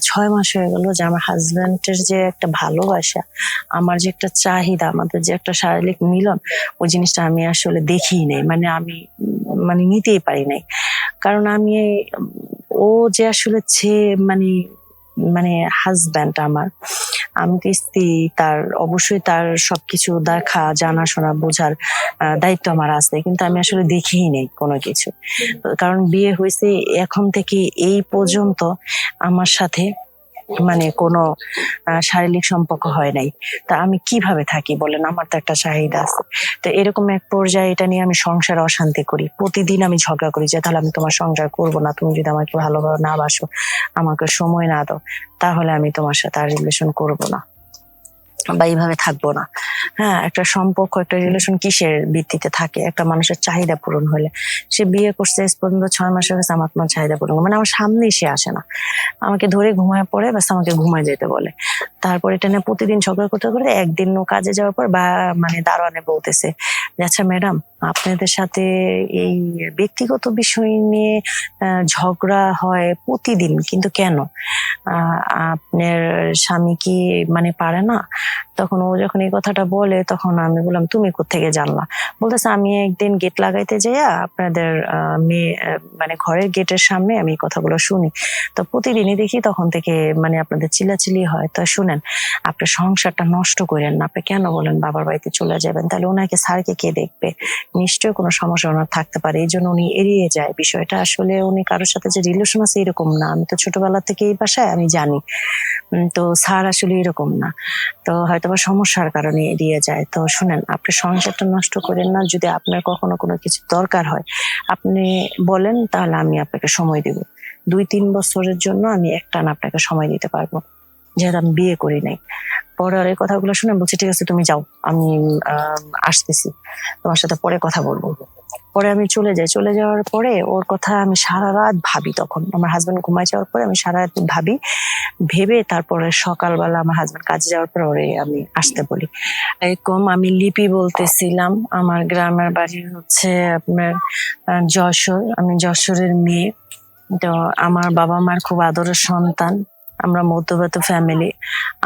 ছয় মাস হয়ে গেল যে আমার হাজবেন্ডের যে একটা ভালোবাসা, আমার যে একটা চাহিদা, আমাদের যে একটা শারীরিক মিলন, ওই জিনিসটা আমি আসলে দেখি নাই। মানে আমি মানে নিতেই পারি নাই। কারণ আমি, ও যে আসলে ছে মানে মানে হাজব্যান্ড আমার আমি তো স্ত্রী, তার অবশ্যই তার সবকিছু দেখা, জানাশোনা, বোঝার দায়িত্ব আমার আছে। কিন্তু আমি আসলে দেখিই নেই কোনো কিছু। কারণ বিয়ে হয়েছে এখন থেকে এই পর্যন্ত আমার সাথে মানে কোনো শারীরিক সম্পর্ক হয় নাই। তা আমি কীভাবে থাকি বলেন? আমার তো একটা চাহিদা আছে। তো এরকম এক পর্যায়ে এটা নিয়ে আমি সংসার অশান্তি করি। প্রতিদিন আমি ঝগড়া করি যে, তাহলে আমি তোমার সংসার করব না। তুমি যদি আমাকে ভালোভাবে না বাসো, আমাকে সময় না দাও, তাহলে আমি তোমার সাথে আর রিলেশন করব না। বা এইভাবে থাকব না। হ্যাঁ একটা সম্পর্ক, একটা রিলেশন কিসের ভিত্তিতে থাকে? একটা মানুষের চাহিদা পূরণ হলে। সে বিয়ে করছে পর্যন্ত ছয় মাস গেছে আমার কোনো চাহিদা পূরণ মানে আমার সামনেই সে আসে না। আমাকে ধরে ঘুমায় পড়ে, ব্যাস আমাকে ঘুমায় যেতে বলে। তারপরে এটা নিয়ে প্রতিদিন ঝগড়া করতে করতে একদিন কাজে যাওয়ার পর বা মানে দারোয়ানে বলতেছে আচ্ছা ম্যাডাম, আপনাদের সাথে এই ব্যক্তিগত বিষয় নিয়ে ঝগড়া হয় প্রতিদিন, কিন্তু কেন? আপনার স্বামী কি মানে পারে না? তখন ও যখন এই কথাটা বলে, তখন আমি বললাম, তুমি কোত্থেকে জানলা? বলতেছে, আমি একদিন গেট লাগাইতে যাইয়া আপনাদের মেয়ে মানে ঘরের গেটের সামনে আমি কথাগুলো শুনি। তো প্রতিদিনই দেখি তখন থেকে মানে আপনাদের চিলাচিলি হয়। তো শুনেন, আপনার সংসারটা নষ্ট করেন না। আপনি কেন বলেন বাবার বাড়িতে চলে যাবেন? তাহলে ওনাকে স্যারকে কে দেখবে? নিশ্চয়ই কোনো সমস্যা ওনার থাকতে পারে। এই জন্য উনি এড়িয়ে যায়। বিষয়টা আসলে উনি কারোর সাথে যে রিলেশন আছে এরকম না। আমি তো ছোটবেলা থেকে এই বাসায় আমি জানি। তো স্যার আসলে এরকম না। তো হয়তো বা সমস্যার কারণে এড়িয়ে যায়। তো শুনেন, আপনি সংসারটা নষ্ট করেন না। যদি আপনার কখনো কোনো কিছু দরকার হয়, আপনি বলেন, তাহলে আমি আপনাকে সময় দিব। দুই, তিন বছরের জন্য আমি একটানা আপনাকে সময় দিতে পারব। যেহেতু আমি বিয়ে করি নাই। পরে আর এই কথাগুলো শুনে বলছি, ঠিক আছে, তুমি যাও। আমি আসতেছি। তোমার সাথে পরে কথা বলব। পরে আমি চলে যাই। চলে যাওয়ার পরে ওর কথা আমি সারা রাত ভাবি তখন। আমার হাজবেন্ড ঘুমায় যাওয়ার পরে আমি সারা রাত ভাবি। ভেবে তারপরে সকালবেলা আমার হাজবেন্ড কাজে যাওয়ার পরে ওরে আমি আসতে বলি। এরকম আমি লিপি বলতেছিলাম। আমার গ্রামের বাড়ি হচ্ছে আপনার যশোর। আমি যশোরের মেয়ে। তো আমার বাবা মার খুব আদরের সন্তান। আমরা মধ্যবিত্ত ফ্যামিলি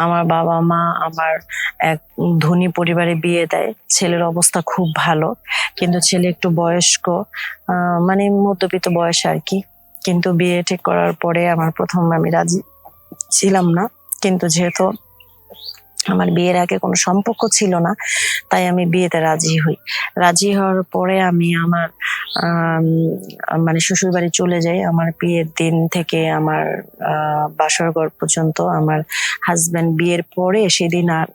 আমার বাবা মা, আমার এক ধনী পরিবারে বিয়ে দেয়, ছেলের অবস্থা খুব ভালো, কিন্তু ছেলে একটু বয়স্ক মানে মধ্যবিত্ত বয়স আর কি, কিন্তু বিয়ে ঠিক করার পরে আমার প্রথম আমি রাজি ছিলাম না, কিন্তু যেহেতু আমার বিয়ের আগে কোনো সম্পর্ক ছিল না তাই আমি বিয়েতে রাজি হই। রাজি হওয়ার পরে আমি আমার মানে শ্বশুর বাড়ি চলে যাই। আমার বিয়ের দিন থেকে আমার আহ, বাসর পর্যন্ত আমার হাজব্যান্ড বিয়ের পরে সেদিন আর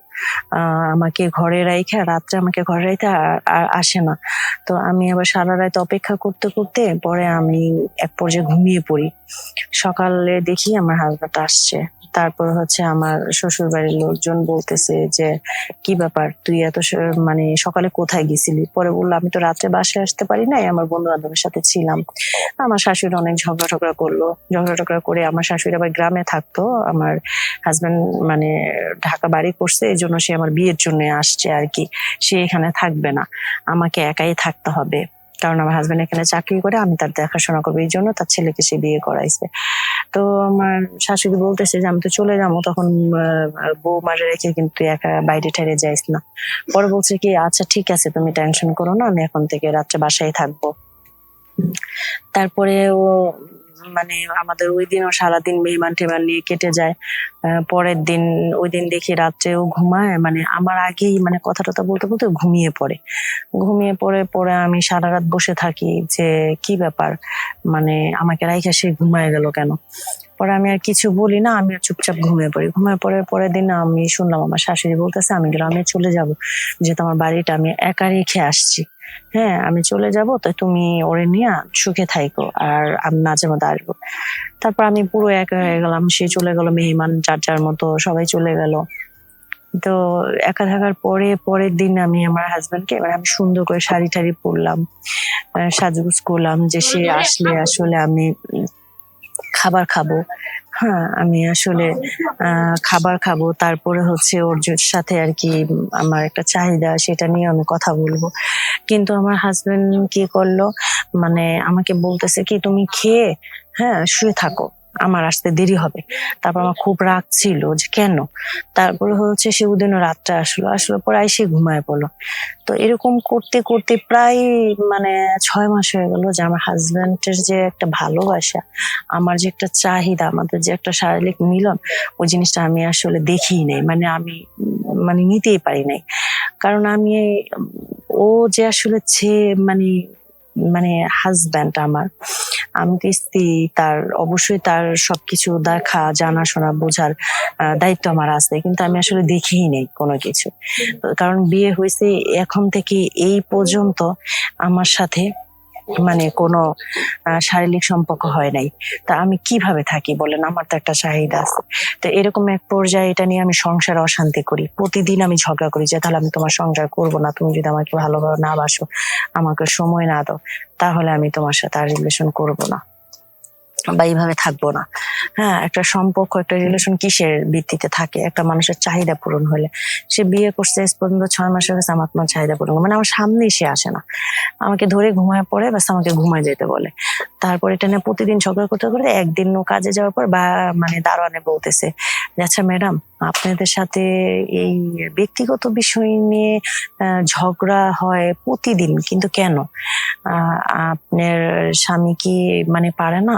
আমাকে ঘরে রাইখে রাত্রে আমাকে ঘরে রাইতে আসে না। তো আমি আবার সারা রাত অপেক্ষা করতে করতে পরে আমি এক পর্যায়ে ঘুমিয়ে পড়ি। সকালে দেখি আমার হাজবেন্ড আসছে। তারপর হচ্ছে আমার শ্বশুর বাড়ির লোকজন বলতেছে যে, কি ব্যাপার? তুই এত মানে সকালে কোথায় গেছিলি? পরে বলল, আমি তো রাত্রে বাসায় আসতে পারি নাই, আমার বন্ধু বান্ধবের সাথে ছিলাম। আমার শাশুড়ি অনেক ঝগড়া টগড়া করল। ঝগড়া টগড়া করে আমার শাশুড়ি আবার গ্রামে থাকতো। আমার হাজবেন্ড মানে ঢাকা বাড়ি করছে এই জন্য সে আমার বিয়ের জন্য আসছে আর কি। সে এখানে থাকবে না। আমাকে একাই থাকতে হবে। কারণ আমার হাজবেন্ড এখানে চাকরি করে, আমি তার দেখাশোনা করব। এই জন্য তার ছেলেকে সে বিয়ে করাইছে। তো আমার শাশুড়ি বলতেছে যে, আমি তো চলে যাব। তখন বউ মারে রেখে কিন্তু একা বাইরে ঠাইরে যাইস না। পরে বলছে কি আচ্ছা ঠিক আছে, তুমি টেনশন করো না। আমি এখন থেকে রাত্রে বাসায় থাকব। তারপরে ও মানে আমাদের ওই দিনও সারাদিন মেহমান টেমান নিয়ে কেটে যায়। পরের দিন, ওই দিন দেখি রাত্রেও ঘুমায়। মানে আমার আগেই মানে কথা টথা বলতে বলতে ঘুমিয়ে পড়ে। ঘুমিয়ে পড়ে পরে আমি সারা রাত বসে থাকি যে কি ব্যাপার? মানে আমাকে রাইখা সে ঘুমায় গেল কেন? পরে আমি আর কিছু বলি না আমি আর চুপচাপ ঘুমিয়ে পড়ি। ঘুমিয়ে পড়ে পরের দিন আমি শুনলাম আমার শাশুড়ি বলতেছে আমি গ্রামে চলে যাব যেহেতু আমার বাড়িটা আমি একা রেখে আসছি। হ্যাঁ আমি চলে যাব তো তুমি ওরে নিয়ে সুখে থাইকো আর আমি মাঝে মধ্যে আসব। তারপর আমি পুরো একা হয়ে গেলাম সে চলে গেল মেহমান যার যার মতো সবাই চলে গেল। তো একা থাকার পরে পরের দিন আমি আমার হাজবেন্ডকে এবার আমি সুন্দর করে শাড়ি টাড়ি পরলাম সাজগুজ করলাম যে সে আসলে আসলে আমি খাবার খাব। হ্যাঁ আমি আসলে খাবার খাব। তারপরে হচ্ছে ওর সাথে আর কি আমার একটা চাহিদা, সেটা নিয়ে আমি কথা বলব। কিন্তু আমার হাজবেন্ড কি করল? মানে আমাকে বলতেছে কি, তুমি খেয়ে হ্যাঁ শুয়ে থাকো। আমার আসতে দেরি হবে। তারপর আমার খুব রাগ ছিল যে কেন? তারপরে হচ্ছে সে ওদিনও রাতটা আসলো। আসলো পরে এসে ঘুমায় পড়ল। তো এরকম করতে করতে প্রায় মানে ছয় মাস হয়ে গেল যে আমার হাজবেন্ডের যে একটা ভালোবাসা, আমার যে একটা চাহিদা, আমাদের যে একটা শারীরিক মিলন, ওই জিনিসটা আমি আসলে দেখিই নাই। মানে আমি মানে নিতেই পারি নাই। কারণ আমি, ও যে আসলে মানে মানে হাজব্যান্ড আমার, আমি তো স্ত্রী, তার অবশ্যই তার সবকিছু দেখা, জানাশোনা, বোঝার দায়িত্ব আমার আছে, কিন্তু আমি আসলে দেখিই নেই কোনো কিছু। কারণ বিয়ে হয়েছে এখন থেকে এই পর্যন্ত আমার সাথে মানে কোনো শারীরিক সম্পর্ক হয় নাই। তা আমি কীভাবে থাকি বলেন? আমার তো একটা চাহিদা আছে। তো এরকম এক পর্যায়ে এটা নিয়ে আমি সংসার অশান্তি করি। প্রতিদিন আমি ঝগড়া করি যে, তাহলে আমি তোমার সংসার করব না। তুমি যদি আমাকে ভালোভাবে না বাসো, আমাকে সময় না দাও, তাহলে আমি তোমার সাথে আর রিলেশন করব না। বা এইভাবে থাকব না। হ্যাঁ একটা সম্পর্ক, একটা রিলেশন কিসের ভিত্তিতে থাকে? একটা মানুষের চাহিদা পূরণ হলে। সে বিয়ে করছে পর্যন্ত ছয় মাস হয়ে গেছে আমার কোনো চাহিদা পূরণ মানে আমার সামনেই সে আসে না। আমাকে ধরে ঘুমায় পড়ে, ব্যাস আমাকে ঘুমায় যেতে বলে। তারপর এটা নিয়ে প্রতিদিন ঝগড়া করতে করতে একদিন কাজে যাওয়ার পর বা মানে দারোয়ানে বলতেছে আচ্ছা ম্যাডাম, আপনাদের সাথে এই ব্যক্তিগত বিষয় নিয়ে ঝগড়া হয় প্রতিদিন, কিন্তু কেন? আপনার স্বামী কি মানে পারে না?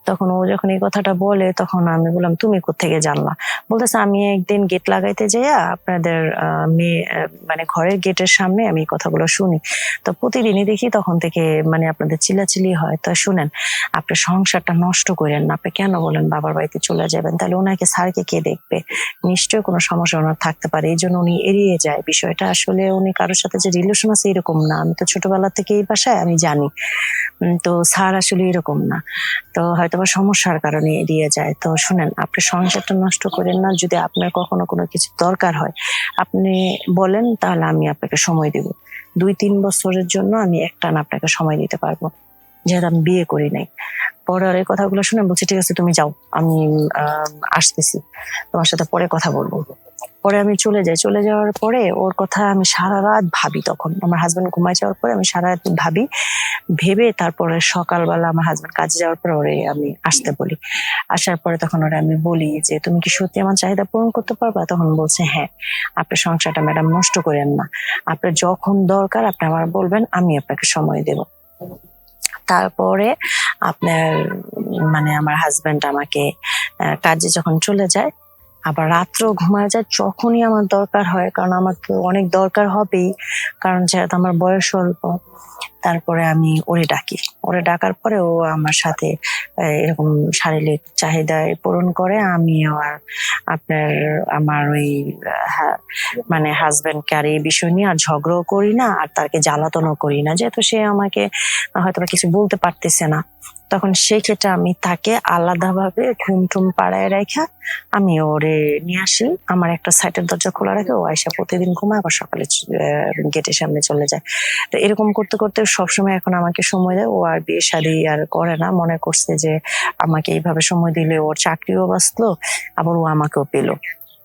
তখন ও যখন এই কথাটা বলে, তখন আমি বললাম, তুমি কোত্থেকে জানলা? বলতেছে, আমি একদিন গেট লাগাইতে যাইয়া আপনাদের মেয়ে মানে ঘরের গেটের সামনে আমি কথাগুলো শুনি। তো প্রতিদিনই দেখি তখন থেকে মানে আপনাদের চিলাচিলি হয়। তো শুনেন, আপনার সংসারটা নষ্ট করেন না। আপনি কেন বলেন বাবার বাড়িতে চলে যাবেন? তাহলে ওনাকে স্যারকে কে দেখবে? নিশ্চয়ই কোনো সমস্যা ওনার থাকতে পারে। এই জন্য উনি এড়িয়ে যায়। বিষয়টা আসলে উনি কারোর সাথে যে রিলেশন আছে এরকম না। আমি তো ছোটবেলা থেকে এই বাসায় আমি জানি। তো স্যার আসলে এরকম না। তো হয়তো বা সমস্যার কারণে এড়িয়ে যায়। তো শুনেন, আপনি সংসারটা নষ্ট করেন না। যদি আপনার কখনো কোনো কিছু দরকার হয়, আপনি বলেন, তাহলে আমি আপনাকে সময় দিব। দুই, তিন বছরের জন্য আমি একটানা আপনাকে সময় দিতে পারব। যেহেতু আমি বিয়ে করি নাই। পরে আর এই কথাগুলো শুনে বলছি, ঠিক আছে, তুমি যাও। আমি আসতেছি। তোমার সাথে পরে কথা বলব। পরে আমি চলে যাই। চলে যাওয়ার পরে ওর কথা আমি সারা রাত ভাবি তখন। আমার হাজবেন্ড ঘুমায় যাওয়ার পরে আমি সারা রাত ভাবি। ভেবে তারপরে সকালবেলা আমার হাজবেন্ড কাজে যাওয়ার পরে ওরে আমি আসতে বলি। আসার পরে তখন ওরে আমি বলি যে, তুমি কি সত্যি আমার চাহিদা পূরণ করতে পারবা? তখন বলছে হ্যাঁ আপনার সংসারটা ম্যাডাম নষ্ট করেন না। আপনার যখন দরকার আপনি আমার বলবেন, আমি আপনাকে সময় দেব। তারপরে আপনার মানে আমার হাজবেন্ড আমাকে কাজে যখন চলে যায় আবার রাত্রেও ঘুমায় যায় যখনই আমার দরকার হয়, কারণ আমার অনেক দরকার হবেই, কারণ যেহেতু আমার বয়স অল্প। তারপরে আমি ওরে ডাকি। ওরে ডাকার পরে ও আমার সাথে এরকম শারীরিক চাহিদায় পূরণ করে। আমি আর আপনার, আমার ওই মানে হাজবেন্ডকে আর এই বিষয় নিয়ে আর ঝগড়াও করি না, আর তাকে জ্বালাতনও করি না। যেহেতু সে আমাকে হয়তো কিছু বলতে পারতেছে না, তখন সেই ক্ষেত্রে আমি তাকে আলাদাভাবে ঘুম টুম পাড়ায় রেখা আমি ওরে নিয়ে আসি। আমার একটা সাইটের দরজা খোলা রাখে, ও আয়সা প্রতিদিন ঘুমায়, আবার সকালে গেটের সামনে চলে যায়। তো এরকম করতে করতে করতে সবসময় এখন আমাকে সময় দেয়। ও আর বিয়ে শাদী আর করে না। মনে করছে যে আমাকে এইভাবে সময় দিলে ওর চাকরিও বাঁচলো, আবার ও আমাকেও পেল।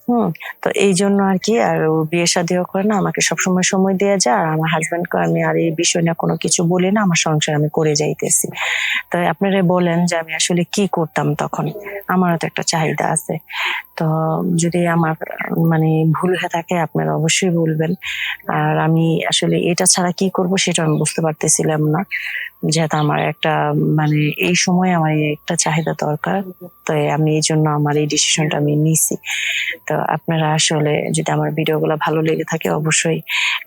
হুম, তো এই জন্য আর কি আর ও বিয়ে শাদিও করে না, আমাকে সবসময় সময় দেওয়া যায়। আর আমার হাজবেন্ডকে আমি আর এই বিষয় নিয়ে কোনো কিছু বলি না, আমার সংসার আমি করে যাইতেছি। তো আপনারা বলেন যে আমি আসলে কি করতাম তখন? আমারও তো একটা চাহিদা আছে। তো যদি আমার মানে ভুল হয়ে থাকে, আপনারা অবশ্যই বলবেন। আর আমি আসলে এটা ছাড়া কি করব সেটা আমি বুঝতে পারতেছিলাম না। যেহেতু আমার একটা মানে এই সময় আমার একটা চাহিদা দরকার, তো আমি এই জন্য আমার এই ডিসিশনটা আমি নিছি। তো আপনারা আসলে যদি আমার ভিডিওগুলো ভালো লেগে থাকে, অবশ্যই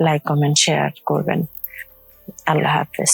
লাইক কমেন্ট শেয়ার করবেন। আল্লাহ হাফেজ।